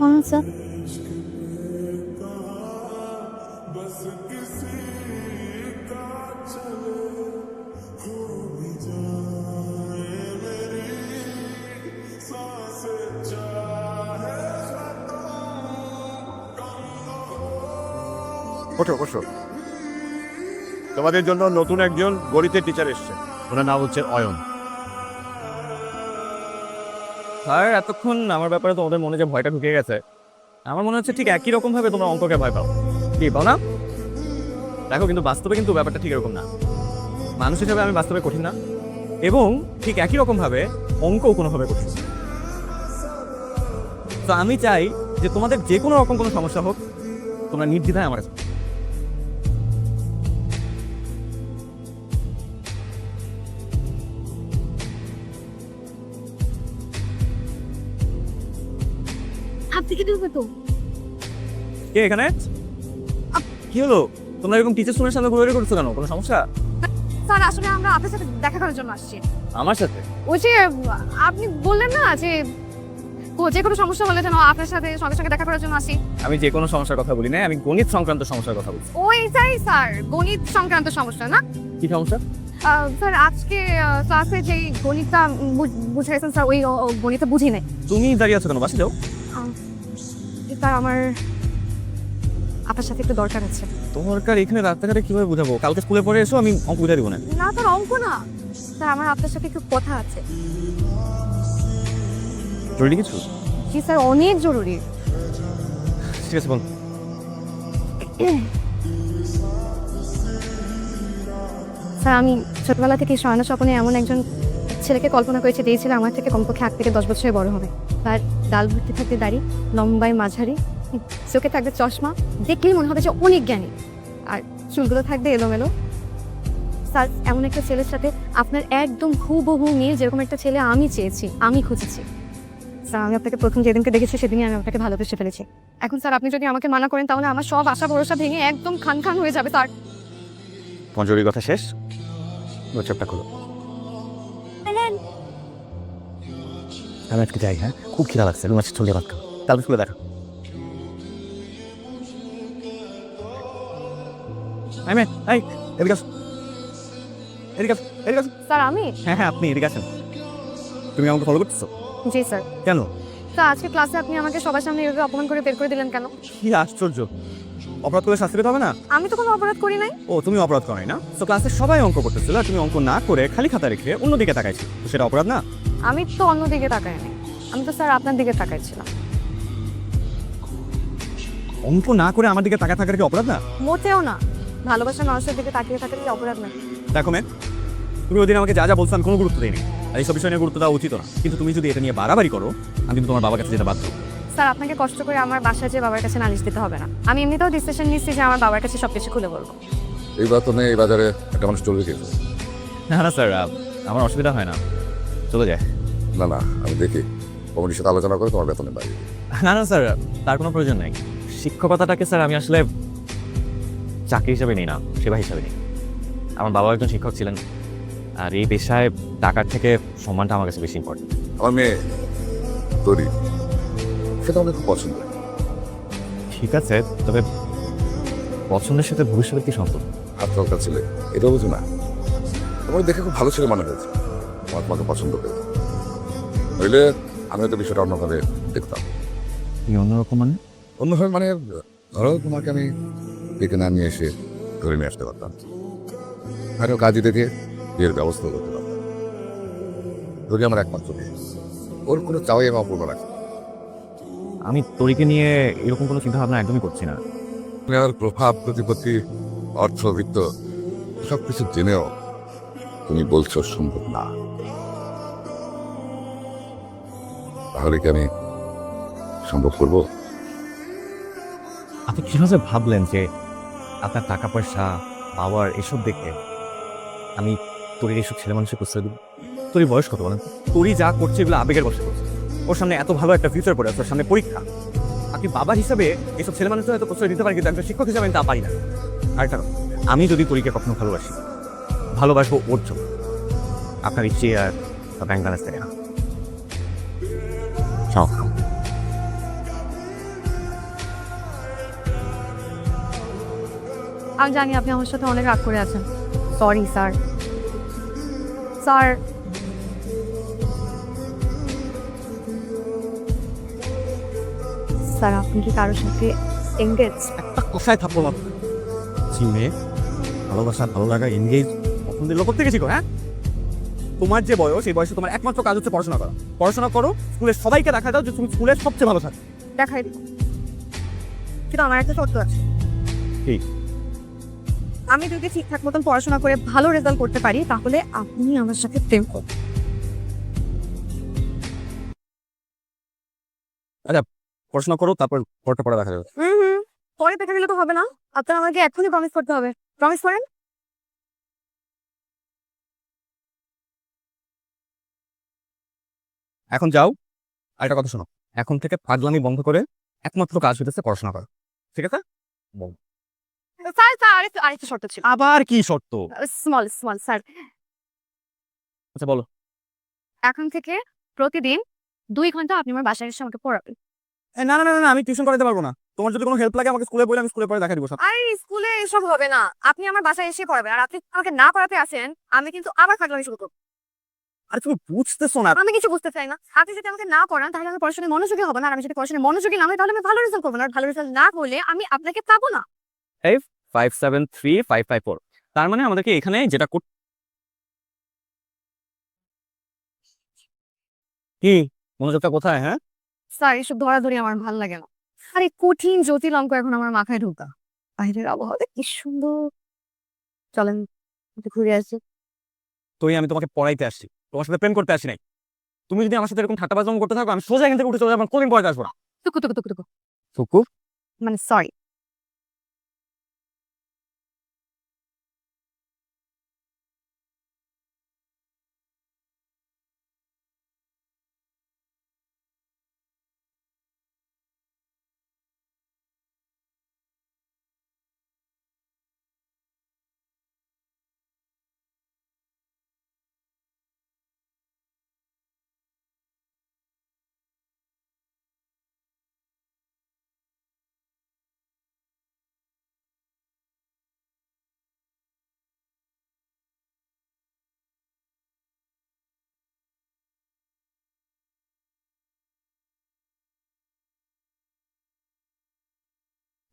বলুন স্যার ওঠো বসো। তোমাদের জন্য নতুন একজন গণিতের টিচার এসছে। ওনার নাম হচ্ছে অয়ন। স্যার এতক্ষণ আমার ব্যাপারে তোমাদের মনে যে ভয়টা ঢুকে গেছে, আমার মনে হচ্ছে ঠিক একই রকম ভাবে তোমরা অঙ্ককে ভয় পাও। কি, পাও না? দেখো, কিন্তু বাস্তবে কিন্তু ব্যাপারটা ঠিক এরকম না। মানুষ হিসাবে আমি বাস্তবে কঠিন না, এবং ঠিক একই রকম ভাবে অঙ্কও কোনোভাবে কঠিন। তো আমি চাই যে তোমাদের যে কোনো রকম কোনো সমস্যা হোক, তোমরা নির্দ্বিধায় আমার কাছে আপনি কি দেবো তো? কে এখানে? কি হলো? তোমরা এরকম টিচার স্টুডেন্টের সামনে ঘুরে করছ কেন? কোনো সমস্যা? স্যার আসলে আমরা আপনার সাথে দেখা করার জন্য আসছি। আমার সাথে? ওই যে আপনি বললেন না যে ও যে কোনো সমস্যা হলে যেন আপনার সাথে সঙ্গে সঙ্গে দেখা করার জন্য আসি। আমি যে কোনো সমস্যার কথা বলি না আমি গণিত সংক্রান্ত সমস্যার কথা বলছি। ওইটাই স্যার। গণিত সংক্রান্ত সমস্যা না? কি সমস্যা? স্যার আজকে ক্লাসে যেই গণিতটা বুঝাইছেন স্যার ওই গণিতটা বুঝি নাই। তুমি দাঁড়িয়ে আছো কেন? বাসে যাও। স্যার আমার আপনার সাথে একটু দরকার আছে। তোমার কার এখানে রাস্তাঘাটে কীভাবে বুঝাবো? কালকে স্কুলে পড়ে এসো আমি অঙ্ক বুঝা দিব না। না স্যার অঙ্ক না। স্যার আমার আপনার সাথে একটু কথা আছে। জরুরি কিছু? জি স্যার অনেক জরুরি। ঠিক আছে বল। স্যার আমি ছোটবেলা থেকে স্বর্ণ স্বপ্নে এমন একজন ছেলেকে কল্পনা করেছে দিয়েছিলাম আমার থেকে কমপক্ষে আট থেকে দশ বছরের বড় হবে। তার ডাল ভর্তি থাকতে দাড়ি, লম্বায় মাঝারি, চোখে থাকবে চশমা, দেখলেই মনে হবে যে অনেক জ্ঞানী। আর চুলগুলো থাকবে এলোমেলো। স্যার, এমন একটা ছেলের সাথে আপনার একদম হুবহু মিল, যেরকম একটা ছেলে আমি চেয়েছি, আমি খুঁজেছি। স্যার, আমি আপনাকে প্রথম যেদিনকে দেখেছি, সেদিনই আমি আপনাকে ভালোবেসে ফেলেছি। এখন স্যার, আপনি যদি আমাকে মানা করেন, তাহলে আমার সব আশা ভরসা ভেঙে একদম খান খান হয়ে যাবে, স্যার। তোমার জরুরি কথা শেষ? হোয়াটসঅ্যাপটা খোলো। আমি আজকে যাই হ্যাঁ? খুব খিদা লাগছে আজকে চলে ভাত খাও কালকে স্কুলে দেখা। আই মে এই এদিকে আসো। এদিকে আসো এদিকে আসো। স্যার আমি? হ্যাঁ হ্যাঁ আপনি এদিকে আসেন। তুমি আমাকে ফলো করতেছো? জি স্যার। কেন? তা আজকে ক্লাসে আপনি আমাকে সবার সামনে এভাবে অপমান করে বের করে দিলেন কেন? কি আশ্চর্য। অপরাধ করে শাস্তি পেতে হবে না? আমি তো কোনো অপরাধ করি নাই। ও তুমি অপরাধ করো না? তো ক্লাসে সবাই অঙ্ক করতেছিল আর তুমি অঙ্ক না করে খালি খাতা রেখে অন্যদিকে তাকাইছি। সেটা অপরাধ না? আমি তো অন্যদিকে তাকাই নাই আমি তো স্যার আপনার দিকে তাকাইছিলাম। অঙ্ক না করে আমার দিকে তাকা থাকার কি অপরাধ না? মোটেও না। ভালোবাসার মানুষের দিকে তাকিয়ে থাকার কি অপরাধ না? দেখো ম্যাম তুমি ওদিন আমাকে যা যা বলছো আমি কোনো গুরুত্ব দিইনি। আর এইসব বিষয় নিয়ে গুরুত্ব দেওয়া উচিত না। কিন্তু তুমি যদি এটা নিয়ে বাড়াবাড়ি করো আমি কিন্তু তোমার বাবার কাছে যেতে বাধ্য স্যার আপনাকে কষ্ট করে আমার বাসায় যে বাবার কাছে নালিশ দিতে হবে না। আমি এমনিতেও ডিসিশন নিচ্ছি যে আমার বাবার কাছে সব কিছু খুলে বলব। এই বাতনে এই বাজারে একটা মানুষ চলবে কিন্তু না না স্যার আমার অসুবিধা হয় না। চলে যায়। না না আমি দেখি। কমিটির সাথে আলোচনা করে তোমার বেতনে বাড়িয়ে না না স্যার তার কোনো প্রয়োজন নেই। শিক্ষকতাটাকে স্যার আমি আসলে চাকরি হিসাবে নিই না সেবা হিসাবে নিই। আমার বাবা একজন শিক্ষক ছিলেন আর এই পেশায় টাকার থেকে সম্মানটা আমার কাছে বেশি ইম্পর্টেন্ট আমার মেয়ে তরি সেটা আমাদের খুব পছন্দ। ঠিক আছে তবে পছন্দের সাথে ভবিষ্যতের কি সম্পর্ক হাত দরকার ছেলে এটাও বুঝো না। তোমার দেখে খুব ভালো ছেলে মনে হয়েছে। আমার তোমাকে পছন্দ করে নইলে আমি হয়তো বিষয়টা অন্যভাবে দেখতাম। অন্যরকম মানে? অন্যভাবে মানে ধরো তোমাকে আমি ডেকে না নিয়ে এসে ধরে নিয়ে আসতে পারতাম। আরও কাজে দেখে বিয়ের ব্যবস্থা করতে পারতাম। ধরি আমার একমাত্র মেয়ে। ওর কোনো চাওয়াই আমি অপূর্ণ রাখি আমি তরিকে নিয়ে এরকম কোনো চিন্তা ভাবনা একদমই করছি না। আর প্রভাব প্রতিপত্তি অর্থ বিত্ত সব কিছু জেনেও তুমি বলছো সম্ভব না। তাহলে কি আমি সম্ভব করব? আপনি কীভাবে ভাবলেন যে আপনার টাকা পয়সা পাওয়ার এসব দেখে আমি তোর এসব ছেলে মানুষের প্রশ্রয় দেবো। তোর বয়স কত বলেন? তোরই যা করছে এগুলো আবেগের বসে করছে। ওর সামনে এত ভালো একটা ফিউচার পড়ে ওর সামনে পরীক্ষা। আপনি বাবার হিসাবে এসব ছেলে মানুষের হয়তো প্রশ্রয় দিতে পারি কিন্তু একজন শিক্ষক হিসাবে আমি তা পারি না। আর কারণ আমি যদি তরিকে কখনো ভালোবাসি, ভালোবাসবো ওর জন্য। আপনার ইচ্ছে আর ব্যাংক ব্যালেন্স না আমি জানি আপনি আমার সাথে অনেক রাগ করে আছেন। সরি স্যার স্যার স্যার আপনি কি কারোর সাথে এঙ্গেজ একটা কোথায় থাকব বাবা মেয়ে ভালোবাসা ভালো লাগা এনগেজ পছন্দের লোক থেকে শিখো হ্যাঁ? তোমার যে বয়স সেই বয়সে তোমার একমাত্র কাজ হচ্ছে পড়াশোনা করা। পড়াশোনা করো স্কুলের সবাইকে দেখা দাও যে তুমি স্কুলের সবচেয়ে ভালো থাকো দেখাই কিন্তু আমার একটা শর্ত আছে। কি? আমি যদি ঠিকঠাক মতন পড়াশোনা করে ভালো রেজাল্ট করতে পারি তাহলে আপনি আমার সাথে প্রেম করুন পড়াশোনা করো তারপর পড়তে পড়া দেখা যাবে। হুম হুম। পরে দেখা গেলে তো হবে না। আপনার আমাকে এখনই প্রমিস করতে হবে। প্রমিস করেন? এখন যাও আর একটা কথা শোনো। এখন থেকে পাগলামি বন্ধ করে একমাত্র কাজ হইতেছে পড়াশোনা করা। ঠিক আছে? স্যার স্যার আরেকটু আরেকটু শর্ত ছিল। আবার কি শর্ত? Small small sir. আচ্ছা বলো। এখন থেকে প্রতিদিন দুই ঘণ্টা আপনি আমার বাসায় এসে আমাকে পড়াবেন। না না না না আমি টিউশন করাতে পারব না। তোমার যদি কোনো হেল্প লাগে আমাকে স্কুলে বলে আমি স্কুলে পড়ে দেখা দিব আরে স্কুলে এসব হবে না। আপনি আমার বাসায় এসে পড়াবেন। আর আপনি আমাকে না পড়াতে আসেন আমি কিন্তু আবার ফাগলামি শুরু করব। আর তুমি বুঝতেছো না। আমি কিছু বুঝতে চাই না। আপনি যদি আমাকে না পড়ান তাহলে আমি পড়াশোনায় মনোযোগী হব না। আর আমি যদি পড়াশোনায় মনোযোগী না হই তাহলে আমি ভালো রেজাল্ট করব না। আর ভালো রেজাল্ট না হলে আমি আপনাকে পাবো না। Five seven three five five four তার মানে আমাদেরকে এখানে যেটা কর কি? মনোযোগটা কোথায় হ্যাঁ? স্যার এসব ধরাধরি আমার ভালো লাগে না। আর এই কঠিন জটিল অঙ্ক এখন আমার মাথায় ঢুকা। বাইরের আবহাওয়াটা কি সুন্দর। চলেন ঘুরে আসি। তুই আমি তোমাকে পড়াইতে আসছি। তোমার সাথে প্রেম করতে আসি নাই। তুমি যদি আমার সাথে এরকম ঠাট্টা বাজম করতে থাকো আমি সোজা এখান থেকে উঠে চলে যাব কোনদিন পড়াতে আসব না। টুকু টুকু টুকু টুকু। টুকু? মানে সরি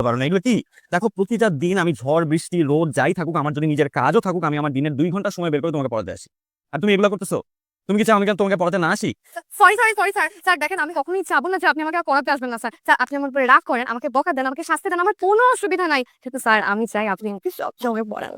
পারো না। এগুলো কি? দেখো, প্রতিটা দিন আমি ঝড়, বৃষ্টি, রোদ যাই থাকুক, আমার যদি নিজের কাজও থাকুক, আমি আমার দিনের দুই ঘণ্টা সময় বের করে তোমাকে পড়াতে আসি। আর তুমি এগুলো করতেছো? তুমি কি চাও আমি তোমাকে পড়াতে না আসি? Sorry sorry sorry sir sir দেখেন, আমি কখনোই চাবো না যে আপনি আমাকে পড়াতে আসবেন না স্যার স্যার আপনি আমার উপরে রাগ করেন, আমাকে বকা দেন, আমাকে শাস্তি দেন, আমার কোনো অসুবিধা নাই। কিন্তু স্যার আমি চাই আপনি আমাকে সব সময় পড়ান।